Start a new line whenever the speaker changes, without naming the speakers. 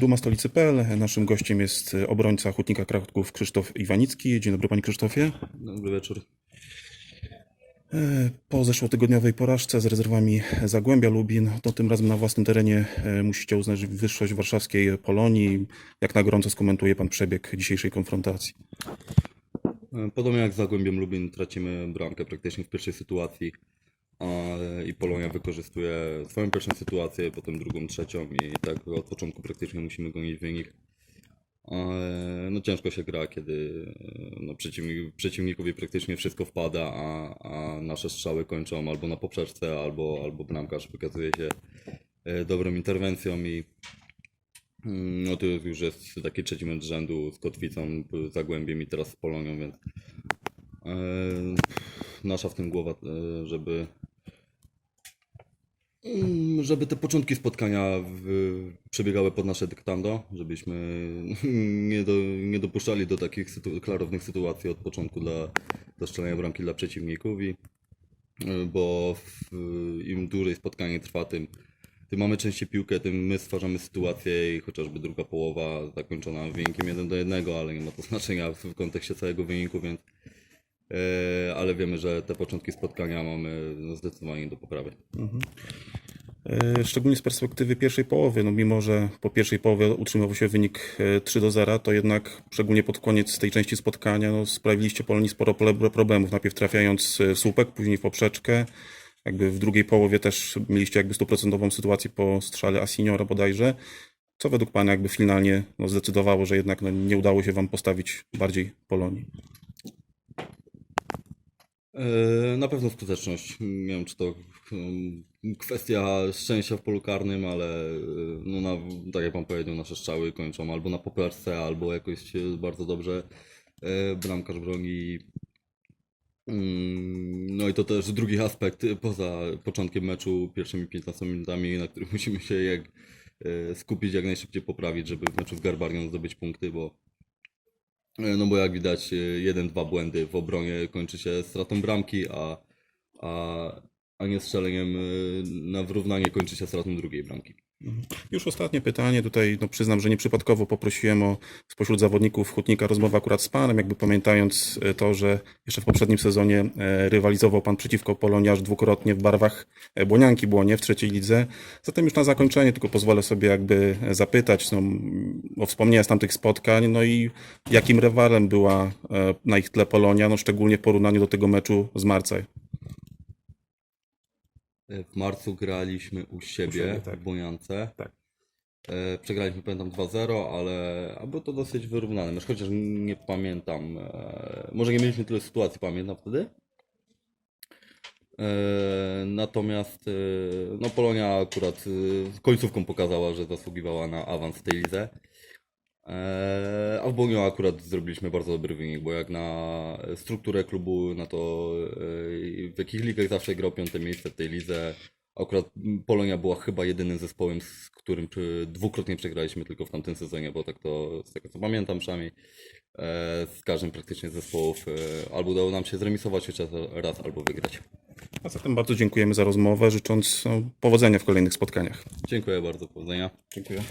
Duma Stolicy.pl. Naszym gościem jest obrońca Hutnika Kraków Krzysztof Iwanicki. Dzień dobry panie Krzysztofie.
Dobry wieczór.
E, Po zeszłotygodniowej porażce z rezerwami Zagłębia Lubin, to tym razem na własnym terenie musicie uznać wyższość warszawskiej Polonii. Jak na gorąco skomentuje pan przebieg dzisiejszej konfrontacji?
Podobnie jak z Zagłębiem Lubin tracimy bramkę praktycznie w pierwszej sytuacji i Polonia wykorzystuje swoją pierwszą sytuację, potem drugą, trzecią i tak od początku praktycznie musimy gonić wynik. No ciężko się gra, kiedy no, przeciwnik, przeciwnikowi praktycznie wszystko wpada, a, a nasze strzały kończą albo na poprzeczce, albo, albo bramkarz wykazuje się e, dobrą interwencją i Mm, No to już jest taki trzeci mecz rzędu z Kotwicą, Zagłębiem i teraz z Polonią, więc e, nasza w tym głowa, e, żeby żeby te początki spotkania przebiegały pod nasze dyktando, żebyśmy nie, do, nie dopuszczali do takich sytu, klarownych sytuacji od początku dla, dla strzelania bramki dla przeciwników i e, bo w, im dłużej spotkanie trwa, tym, tym mamy częściej piłkę, tym my stwarzamy sytuację i chociażby druga połowa zakończona wynikiem 1 do 1, ale nie ma to znaczenia w, kontekście całego wyniku, więc e, ale wiemy, że te początki spotkania mamy zdecydowanie do poprawy.
E, Szczególnie z perspektywy pierwszej połowy, no mimo że po pierwszej połowie utrzymywał się wynik e, 3 do 0, to jednak szczególnie pod koniec tej części spotkania no, sprawiliście Polonii sporo problemów. Najpierw trafiając e, w słupek, później w poprzeczkę. Jakby w drugiej połowie też mieliście jakby stuprocentową sytuację po strzale Asiniora bodajże. Co według Pana jakby finalnie no, zdecydowało, że jednak no, nie udało się Wam postawić bardziej Polonii?
E, Na pewno skuteczność. Nie wiem, czy to mm, kwestia szczęścia w polu karnym, ale e, no na, tak jak Pan powiedział, nasze strzały kończą albo na poprawce, albo jakoś bardzo dobrze e, bramkarz broni. Mm, No i to też drugi aspekt poza początkiem meczu, pierwszymi 15 minutami, na których musimy się jak, skupić, jak najszybciej poprawić, żeby w meczu z Garbarią zdobyć punkty, bo No bo jak widać, e, jeden, dwa błędy w obronie kończy się stratą bramki, a, a, a nie strzeleniem e, na wyrównanie kończy się stratą drugiej bramki.
Już ostatnie pytanie. Tutaj no, przyznam, że nieprzypadkowo poprosiłem o spośród zawodników Hutnika rozmowę akurat z Panem, jakby pamiętając e, to, że jeszcze w poprzednim sezonie e, rywalizował Pan przeciwko Polonii aż dwukrotnie w barwach e, Błonianki Błonie w trzeciej lidze. Zatem już na zakończenie tylko pozwolę sobie jakby zapytać no, o wspomnienia z tamtych spotkań, no i jakim rywalem była na ich tle Polonia, no szczególnie w porównaniu do tego meczu z marca.
W marcu graliśmy u siebie,
siebie, tak.
w Bojance.
Tak.
E, Przegraliśmy, pamiętam, 2-0, ale a było to dosyć wyrównane. Mecz, chociaż nie pamiętam. e, Może nie mieliśmy tyle sytuacji, pamiętam wtedy. E, Natomiast e, no Polonia akurat e, końcówką pokazała, że zasługiwała na awans w tej lidze. E, A w Boniu akurat zrobiliśmy bardzo dobry wynik, bo jak na strukturę klubu, na to w jakich ligach zawsze grał piąte miejsce w tej lidze. Akurat Polonia była chyba jedynym zespołem, z którym dwukrotnie przegraliśmy tylko w tamtym sezonie, bo tak to z tego co pamiętam przynajmniej e, z każdym praktycznie z zespołów e, albo udało nam się zremisować chociaż raz, albo wygrać.
A zatem bardzo dziękujemy za rozmowę, życząc no, powodzenia w kolejnych spotkaniach.
Dziękuję bardzo, powodzenia.
Dziękuję.